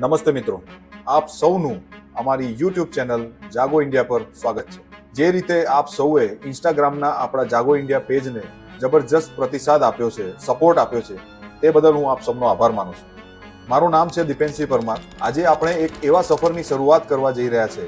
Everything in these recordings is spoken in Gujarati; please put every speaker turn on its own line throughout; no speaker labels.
નમસ્તે મિત્રો. આપ સૌનું અમારી યુટ્યુબ ચેનલ જાગો ઇન્ડિયા પર સ્વાગત છે. જે રીતે આપ સૌએ ઇન્સ્ટાગ્રામના આપણા જાગો ઇન્ડિયા પેજને જબરજસ્ત પ્રતિસાદ આપ્યો છે સપોર્ટ આપ્યો છે, તે બદલ હું આપ સૌનો આભાર માનું છું. મારું નામ છે દીપેનસિંહ પરમાર. આજે આપણે એક એવા સફરની શરૂઆત કરવા જઈ રહ્યા છે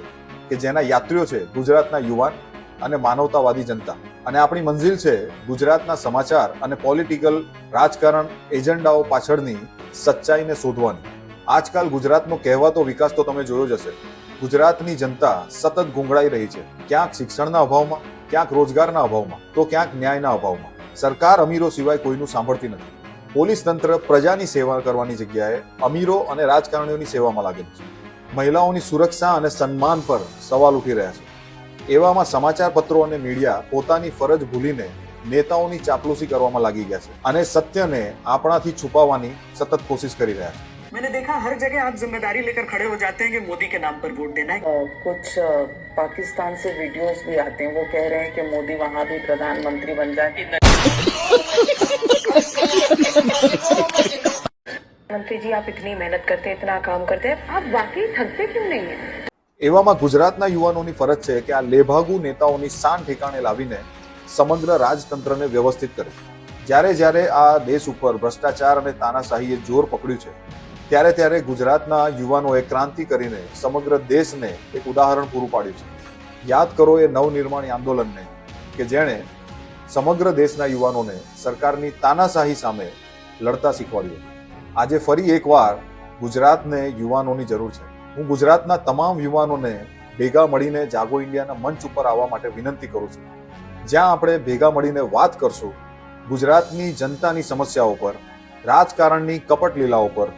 કે જેના યાત્રીઓ છે ગુજરાતના યુવાન અને માનવતાવાદી જનતા. અને આપણી મંઝિલ છે ગુજરાતના સમાચાર અને પોલિટિકલ રાજકારણ એજન્ડાઓ પાછળની સચ્ચાઈને શોધવાની. આજકાલ ગુજરાતનો કહેવાતો વિકાસ તો તમે જોયો જ હશે. ગુજરાતની જનતા સતત ગુંગળાઈ રહી છે. ક્યાંક શિક્ષણના અભાવમાં, ક્યાંક રોજગારના અભાવમાં, તો ક્યાંક ન્યાયના અભાવમાં. સરકાર અમીરો સિવાય કોઈનું સાંભળતી નથી. પોલીસ તંત્ર પ્રજાની સેવા કરવાની જગ્યાએ અમીરો અને રાજકારણીઓની સેવામાં લાગેલું છે. મહિલાઓની સુરક્ષા અને સન્માન પર સવાલ ઉઠી રહ્યા છે. એવામાં સમાચાર પત્રો અને મીડિયા પોતાની ફરજ ભૂલીને નેતાઓની ચાપલુસી કરવામાં લાગી ગયા છે અને સત્યને આપણાથી છુપાવવાની સતત કોશિશ કરી રહ્યા છે.
मैंने देखा हर जगह आप जिम्मेदारी लेकर खड़े हो जाते हैं कि मोदी के नाम पर वोट देना है
अ, कुछ अ, पाकिस्तान से वीडियोस भी आते हैं वो कह रहे हैं कि मोदी वहां भी प्रधानमंत्री बन जाए मंत्री जी आप इतनी मेहनत करते हैं इतना काम करते हैं आप वाकई थकते क्यों नहीं है
એવામાં ગુજરાતના યુવાનોની ફરજ છે કે આ લેભાગુ નેતાઓની શાન ઠેકાણે લાવીને સમગ્ર રાજતંત્રને વ્યવસ્થિત કરે જ્યારે જ્યારે આ દેશ ઉપર ભ્રષ્ટાચાર અને તાનાશાહીએ જોર પકડ્યું છે ત્યારે ત્યારે ગુજરાતના યુવાનોએ ક્રાંતિ કરીને સમગ્ર દેશને એક ઉદાહરણ પૂરું પાડ્યું છે. યાદ કરો એ નવનિર્માણી આંદોલનને કે જેણે સમગ્ર દેશના યુવાનોને સરકારની તાનાશાહી સામે લડતા શીખવાડ્યું. આજે ફરી એકવાર ગુજરાતને યુવાનોની જરૂર છે. હું ગુજરાતના તમામ યુવાનોને ભેગા મળીને જાગો ઇન્ડિયાના મંચ ઉપર આવવા માટે વિનંતી કરું છું. જ્યાં આપણે ભેગા મળીને વાત કરશું, ગુજરાતની જનતાની સમસ્યાઓ પર, રાજકારણની કપટ લીલાઓ પર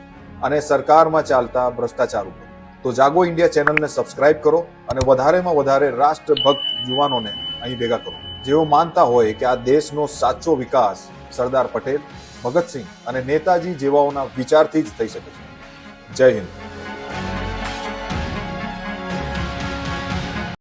અને સરકારમાં ચાલતા ભ્રષ્ટાચાર ઉપર. તો જાગો ઇન્ડિયા ચેનલને સબસ્ક્રાઇબ કરો અને વધારેમાં વધારે રાષ્ટ્રભક્ત યુવાનોને અહીં ભેગા કરો. જેઓ માનતા હોય કે આ દેશનો સાચો વિકાસ સરદાર પટેલ, ભગતસિંહ અને નેતાજી જેવાઓના વિચારથી જ થઈ શકે છે. જય હિન્દ.